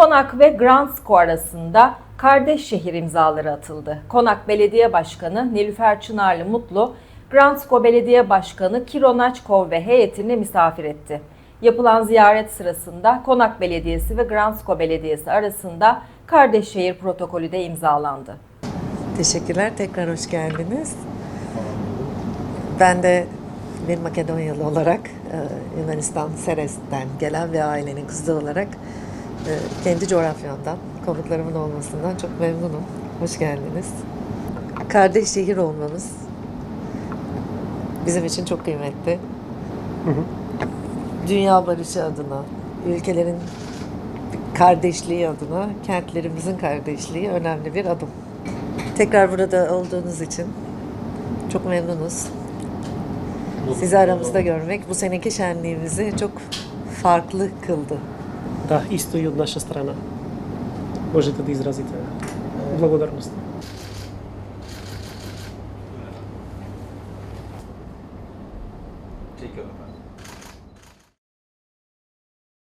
Konak ve Gransko arasında kardeş şehir imzaları atıldı. Konak Belediye Başkanı Nilüfer Çınarlı Mutlu, Gransko Belediye Başkanı Kiro Naçkov ve heyetini misafir etti. Yapılan ziyaret sırasında Konak Belediyesi ve Gransko Belediyesi arasında kardeş şehir protokolü de imzalandı. Teşekkürler. Tekrar hoş geldiniz. Ben de bir Makedonyalı olarak e, Yunanistan Seres'ten gelen ve ailenin kızı olarak kendi coğrafyamdan, konuklarımın olmasından çok memnunum. Hoş geldiniz. Kardeş şehir olmamız bizim için çok kıymetli. Dünya barışı adına, ülkelerin kardeşliği adına, kentlerimizin kardeşliği önemli bir adım. Tekrar burada olduğunuz için çok memnunuz. Sizi aramızda görmek bu seneki şenliğimizi çok farklı kıldı. Да, исто и од наша страна. Можете да изразите благодарност. Take over.